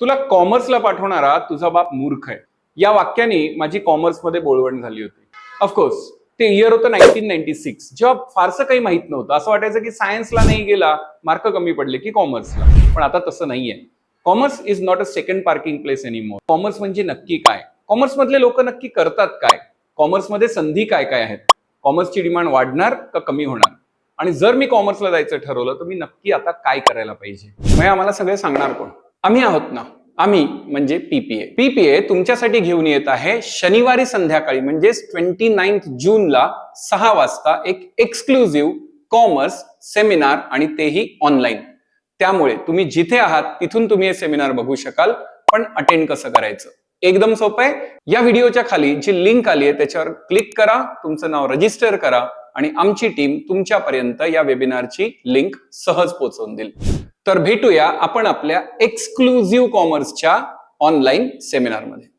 तुला कॉमर्सला पाठवणारा तुझा बाप मूर्ख आहे. या वाक्याने माझी कॉमर्समध्ये बोळवण झाली होती. ऑफकोर्स ते इयर होतं नाईन्टीन नाईन्टी सिक्स जेव्हा फारसं काही माहीत नव्हतं असं वाटायचं की सायन्सला नाही गेला मार्क कमी पडले की कॉमर्सला पण आता तसं नाहीये. Commerce is not a second parking place anymore commerce म्हणजे नक्की काय? कॉमर्स मधले लोक नक्की करतात काय? कॉमर्समध्ये संधी काय काय आहेत? कॉमर्सची डिमांड वाढणार का कमी होणार? आणि जर मी कॉमर्सला जायचं ठरवलं तर मी नक्की आता काय करायला पाहिजे? मग आम्हाला सगळे सांगणार कोण? आम्ही आहोत ना. आम्ही म्हणजे पीपीए पीपीए तुमच्यासाठी घेऊन येत आहे शनिवारी संध्याकाळी म्हणजेच ट्वेंटी नाईन्थ जूनला सहा वाजता एक एक्सक्लुझिव्ह कॉमर्स सेमिनार आणि तेही ऑनलाईन त्यामुळे तुम्ही जिथे आहात तिथून तुम्ही हे सेमिनार बघू शकाल पण अटेंड कसं करायचं? एकदम सोपं आहे. या व्हिडिओच्या खाली जी लिंक आली आहे त्याच्यावर क्लिक करा तुमचं नाव रजिस्टर करा आणि आमची टीम तुमच्यापर्यंत या वेबिनारची लिंक सहज पोहोचवून देईल. तर भेटूया आपण आपल्या एक्सक्लुझिव्ह कॉमर्सच्या ऑनलाईन सेमिनारमध्ये